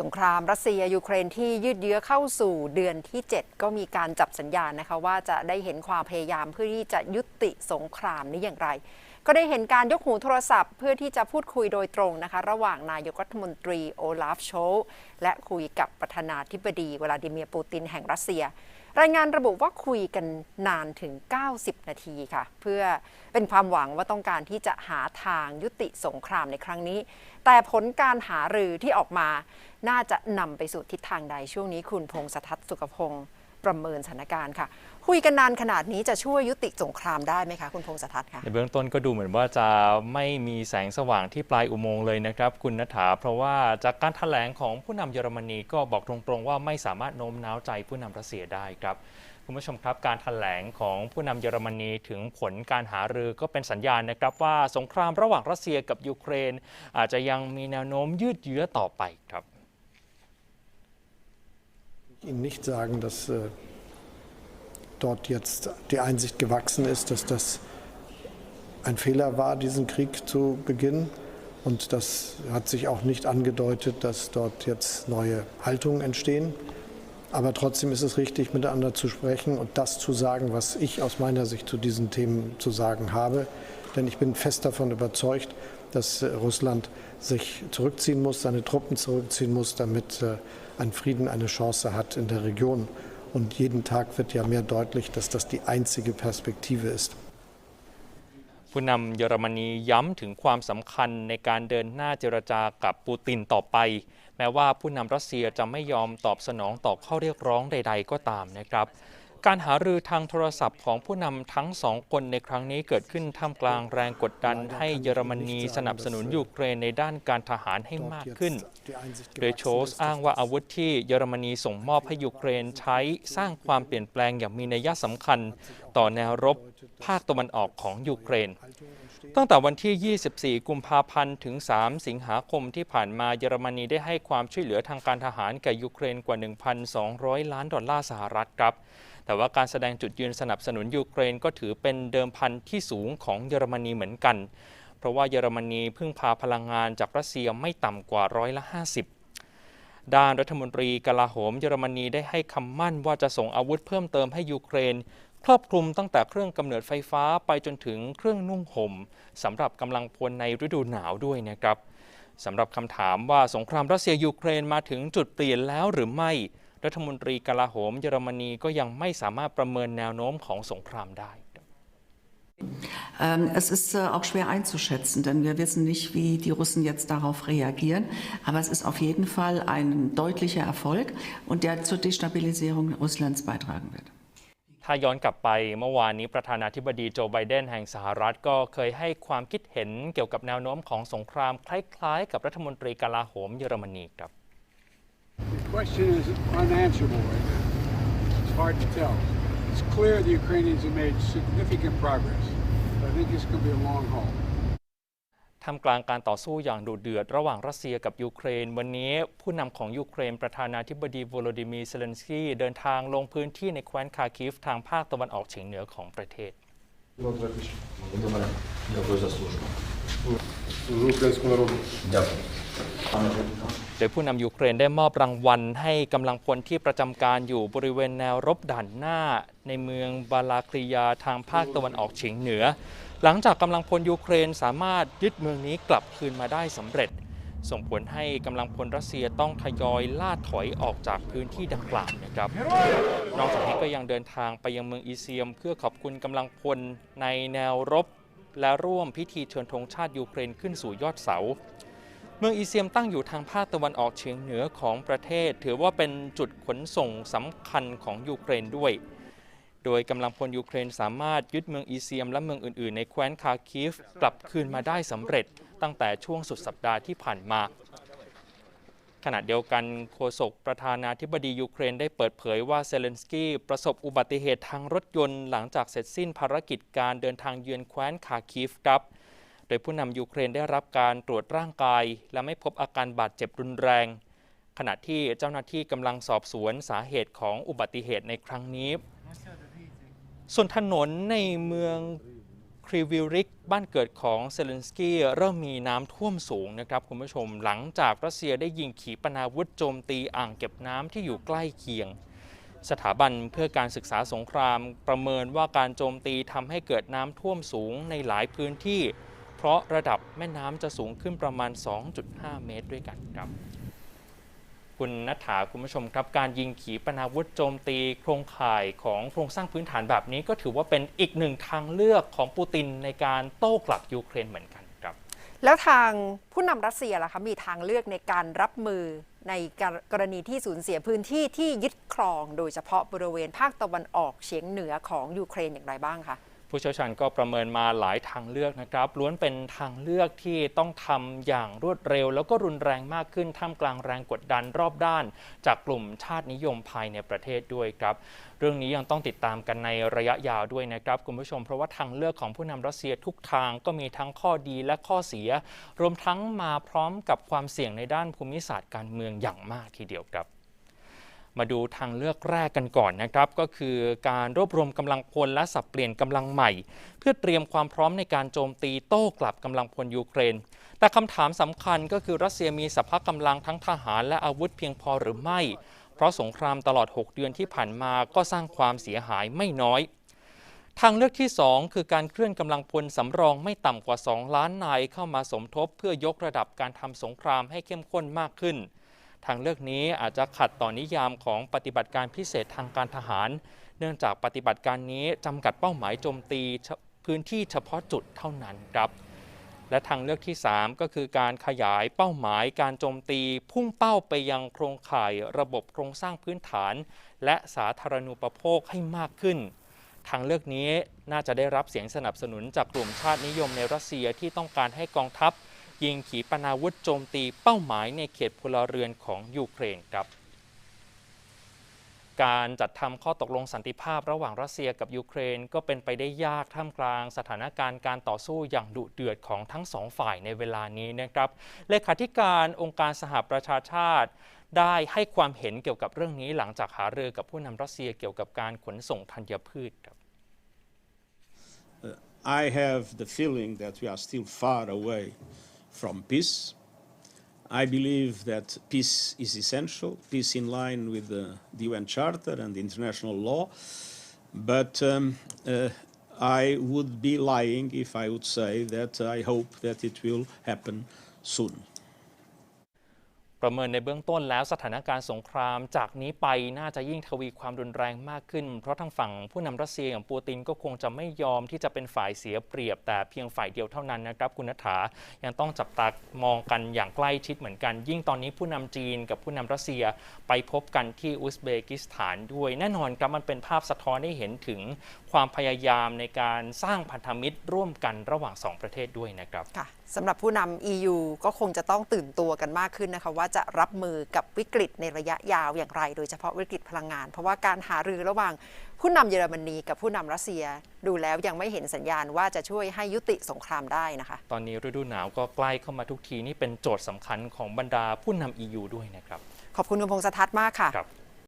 สงครามรัสเซียยูเครนที่ยืดเยื้อเข้าสู่เดือนที่ 7 ก็มีการจับสัญญาณนะคะ ว่าจะได้เห็นความพยายามเพื่อที่จะยุติสงครามนี้อย่างไร ก็ได้เห็นการยกหูโทรศัพท์ เพื่อที่จะพูดคุยโดยตรงนะคะ ระหว่างนายกรัฐมนตรีโอลาฟโชลและคุยกับประธานาธิบดีวลาดิเมียร์ปูตินแห่งรัสเซีย รายงานระบุว่าคุยกันนานถึง 90 นาทีค่ะ เพื่อเป็นความหวังว่าต้องการที่จะหาทางยุติสงครามในครั้งนี้ แต่ผลการหารือที่ออกมา น่าจะนำไปสู่ทิศทางใดช่วงนี้คุณพงษ์สทัศน์สุขพงศ์ ประเมินสถานการณ์ค่ะ คุยกันนานขนาดนี้จะช่วยยุติสงครามได้ไหมคะ คุณพงษ์สทัศน์คะในเบื้องต้นก็ดูเหมือนว่าจะไม่มีแสงสว่างที่ปลายอุโมงค์เลยนะครับ คุณนัฐาเพราะว่าจากการถแถลงของผู้นำเยอรมนีก็บอกตรงๆ ว่าไม่สามารถโน้มน้าวใจผู้นำรัสเซียได้ครับคุณผู้ชมครับการถแถลงของผู้นำเยอรมนีถึงผลการหารือก็เป็นสัญญาณนะครับว่าสงครามระหว่างรัสเซียกับยูเครน อาจจะยังมีแนวโน้มยืดเยื้อต่อไปครับ Ihnen nicht sagen, dass äh, dort jetzt die Einsicht gewachsen ist, dass das ein Fehler war, diesen Krieg zu beginnen. Und das hat sich auch nicht angedeutet, dass dort jetzt neue Haltungen entstehen. Aber trotzdem ist es richtig, miteinander zu sprechen und das zu sagen, was ich aus meiner Sicht zu diesen Themen zu sagen habe. Denn ich bin fest davon überzeugt, dass äh, Russland sich zurückziehen muss, seine Truppen zurückziehen muss, damit an Frieden eine Chance hat in der Region. Und jeden Tag wird ja mehr deutlich, dass das die einzige Perspektive ist. ผู้นำเยอรมนีย้ำถึงความสำคัญในการเดินหน้าเจรจากับปูตินต่อไป แม้ว่าผู้นำรัสเซียจะไม่ยอมตอบสนองต่อข้อเรียกร้องใด ๆ ก็ตามนะครับ การหารือทางโทรศัพท์ของผู้นำทั้งสองคนในครั้งนี้เกิดขึ้นท่ามกลางแรงกดดันให้เยอรมนีสนับสนุนยูเครนในด้านการทหารให้มากขึ้น โดยโชสอ้างว่าอาวุธที่เยอรมนีส่งมอบให้ยูเครนใช้สร้างความเปลี่ยนแปลงอย่างมีนัยสำคัญ ต่อแนวรบภาคตะวันออกของยูเครน ตั้งแต่วันที่ 24 กุมภาพันธ์ถึง 3 สิงหาคมที่ผ่านมาเยอรมนีได้ให้ความช่วยเหลือทางการทหารแก่ยูเครนกว่า 1,200 ล้านดอลลาร์สหรัฐครับ แต่ว่าการแสดงจุดยืนสนับสนุนยูเครนก็ถือเป็นเดิมพันที่สูงของเยอรมนีเหมือนกัน เพราะว่าเยอรมนีพึ่งพาพลังงานจากรัสเซียไม่ต่ำกว่าร้อยละ 50 ด้านรัฐมนตรีกลาโหมเยอรมนีได้ให้คำมั่นว่าจะส่งอาวุธเพิ่มเติมให้ยูเครน ครอบคลุมตั้งแต่เครื่องกำเนิดไฟฟ้าไปจนถึงเครื่องนุ่งห่มสำหรับกำลังพลในฤดูหนาวด้วยนะครับสำหรับคำถามว่าสงครามรัสเซียยูเครนมาถึงจุดเปลี่ยนแล้วหรือไม่ รัฐมนตรีกลาโหมเยอรมนีก็ยังไม่สามารถประเมินแนวโน้มของสงครามได้ Ähm, Es ist äh, auch schwer einzuschätzen, denn wir wissen nicht, wie die Russen jetzt darauf reagieren. Aber es ist auf jeden Fall ein deutlicher Erfolg und der zur Destabilisierung Russlands beitragen wird. ถ้าย้อนกลับไปเมื่อวานนี้ประธานาธิบดีโจไบเดนแห่งสหรัฐก็เคยให้ความคิดเห็นเกี่ยวกับแนวโน้มของสงครามคล้ายๆ กับรัฐมนตรีกลาโหมเยอรมนีครับ The question is unanswerable right now. It's hard to tell. It's clear the Ukrainians have made significant progress, but I think it's going to be a long haul. ท่ามกลางการต่อสู้อย่างดุเดือดระหว่างรัสเซียกับยูเครน วันนี้ผู้นำของยูเครน ประธานาธิบดีโวโลดิมีร์เซเลนสกี้เดินทางลงพื้นที่ในแคว้นคาคิฟทางภาคตะวันออกเฉียงเหนือของประเทศ Володимире, дякую ดยผู้นำยูเครนได้มอบรางวัลให้กำลังพลที่ประจำการอยู่บริเวณแนวรบด่านหน้า ในเมืองบาลาคลียาทางภาคตะวันออกเฉียงเหนือ หลังจากกำลังพลยูเครนสามารถยึดเมืองนี้กลับคืนมาได้สำเร็จ ส่งผลให้กำลังพลรัสเซียต้องทยอยล่าถอยออกจากพื้นที่ดังกล่าวนะครับ นอกจากนี้ก็ยังเดินทางไปยังเมืองอีเซียม เพื่อขอบคุณกำลังพลในแนวรบ และร่วมพิธีเชิญธงชาติยูเครนขึ้นสู่ยอดเสา เมืองอีเซียมตั้งอยู่ทางภาคตะวันออกเฉียงเหนือของประเทศ ถือว่าเป็นจุดขนส่งสำคัญของยูเครนด้วย โดยกำลังพลยูเครนสามารถยึดเมืองอีเซียมและเมืองอื่น ๆ ในแคว้นคาคิฟกลับคืนมาได้สำเร็จตั้งแต่ช่วงสุดสัปดาห์ที่ผ่านมาขณะเดียวกันโฆษกประธานาธิบดียูเครนได้เปิดเผยว่าเซเลนสกี้ประสบอุบัติเหตุทางรถยนต์หลังจากเสร็จสิ้นภารกิจการเดินทางเยือนแคว้นคาคิฟครับ ดยผู้นำยูเครนได้รับการตรวจร่างกาย และไม่พบอาการบาดเจ็บรุนแรง ขณะที่เจ้าหน้าที่กำลังสอบสวนสาเหตุของอุบัติเหตุในครั้งนี้ ส่วนถนนในเมืองครีวิริกบ้านเกิดของเซเลนสกี้เริ่มมีน้ำท่วมสูงนะครับคุณผู้ชมหลังจากรัสเซียได้ยิงขีปนาวุธโจมตีอ่างเก็บน้ำที่อยู่ใกล้เคียง สถาบันเพื่อการศึกษาสงครามประเมินว่าการโจมตีทำให้เกิดน้ำท่วมสูงในหลายพื้นที่ เพราะระดับแม่น้ำจะสูงขึ้นประมาณ 2.5 เมตรด้วยกันครับ คุณนัฐาคุณผู้ชมครับ การยิงขีปนาวุธโจมตีโครงข่ายของโครงสร้างพื้นฐานแบบนี้ ก็ถือว่าเป็นอีกหนึ่งทางเลือกของปูตินในการโต้กลับยูเครนเหมือนกันครับ แล้วทางผู้นำรัสเซียล่ะคะมีทางเลือกในการรับมือในกรณีที่สูญเสียพื้นที่ที่ยึดครอง โดยเฉพาะบริเวณภาคตะวันออกเฉียงเหนือของยูเครนอย่างไรบ้างคะ ผู้เชี่ยวชาญก็ประเมินมาหลายทางเลือกนะครับ ล้วนเป็นทางเลือกที่ต้องทำอย่างรวดเร็ว แล้วก็รุนแรงมากขึ้นท่ามกลางแรงกดดันรอบด้าน จากกลุ่มชาตินิยมภายในประเทศด้วยครับ เรื่องนี้ยังต้องติดตามกันในระยะยาวด้วยนะครับคุณผู้ชม เพราะว่าทางเลือกของผู้นำรัสเซียทุกทางก็มีทั้งข้อดีและข้อเสีย รวมทั้งมาพร้อมกับความเสี่ยงในด้านภูมิศาสตร์การเมืองอย่างมากทีเดียวครับ มาดูทางเลือกแรกกันก่อนนะครับ ก็คือการรวบรวมกำลังพลและสับเปลี่ยนกำลังใหม่ เพื่อเตรียมความพร้อมในการโจมตีโต้กลับกำลังพลยูเครน แต่คำถามสำคัญก็คือรัสเซียมีสภาพกำลังทั้งทหารและอาวุธเพียงพอหรือไม่ เพราะสงครามตลอด 6 เดือนที่ผ่านมาก็สร้างความเสียหายไม่น้อยทางเลือกที่ 2 คือการเคลื่อนกำลังพลสำรองไม่ต่ำกว่า 2 ล้านนายเข้ามาสมทบเพื่อยกระดับการทำสงครามให้เข้มข้นมากขึ้น ทางเลือกนี้อาจจะขัดต่อนิยามของปฏิบัติการพิเศษทางการทหาร เนื่องจากปฏิบัติการนี้จำกัดเป้าหมายโจมตีพื้นที่เฉพาะจุดเท่านั้นครับ และทางเลือกที่ 3 ก็คือการขยายเป้าหมายการโจมตี พุ่งเป้าไปยังโครงข่ายระบบโครงสร้างพื้นฐาน และสาธารณูปโภคให้มากขึ้น ทางเลือกนี้น่าจะได้รับเสียงสนับสนุนจากกลุ่มชาตินิยมในรัสเซียที่ต้องการให้กองทัพ ยิงขีปนาวุธโจมตีเป้าหมายในเขตพลเรือนของยูเครนครับ การจัดทำข้อตกลงสันติภาพระหว่างรัสเซียกับยูเครนก็เป็นไปได้ยากท่ามกลางสถานการณ์การต่อสู้อย่างดุเดือดของทั้งสองฝ่ายในเวลานี้นะครับ เลขาธิการองค์การสหประชาชาติได้ให้ความเห็นเกี่ยวกับเรื่องนี้หลังจากหารือกับผู้นำรัสเซียเกี่ยวกับการขนส่งธัญพืชครับ I have the feeling that we are still far away from peace. I believe that peace is essential, peace in line with the, the UN Charter and international law. But um, uh, I would be lying if I would say that I hope that it will happen soon. ประเมินในเบื้องต้นแล้วสถานการณ์สงครามจากนี้ไปน่าจะยิ่งทวีความรุนแรงมากขึ้น เพราะทางฝั่งผู้นำรัสเซียอย่างปูตินก็คงจะไม่ยอมที่จะเป็นฝ่ายเสียเปรียบ แต่เพียงฝ่ายเดียวเท่านั้นนะครับคุณนัฐายังต้องจับตามองกันอย่างใกล้ชิดเหมือนกัน ยิ่งตอนนี้ผู้นำจีนกับผู้นำรัสเซียไปพบกันที่อุซเบกิสถานด้วย แน่นอนครับมันเป็นภาพสะท้อนให้เห็นถึงความพยายามในการสร้างพันธมิตรร่วมกันระหว่างสองประเทศด้วยนะครับค่ะ สำหรับผู้นำ EU ก็คงจะต้องตื่นตัวกันมากขึ้นนะคะ ว่าจะรับมือกับวิกฤตในระยะยาวอย่างไร โดยเฉพาะวิกฤตพลังงาน เพราะว่าการหารือระหว่างผู้นำเยอรมนีกับผู้นำรัสเซีย ดูแล้วยังไม่เห็นสัญญาณว่าจะช่วยให้ยุติสงครามได้นะคะ ตอนนี้ฤดูหนาวก็ใกล้เข้ามาทุกทีนี่เป็นโจทย์สำคัญของบรรดาผู้นำ EU ด้วยนะครับ ขอบคุณคุณพงษ์สทัศน์มากค่ะครับ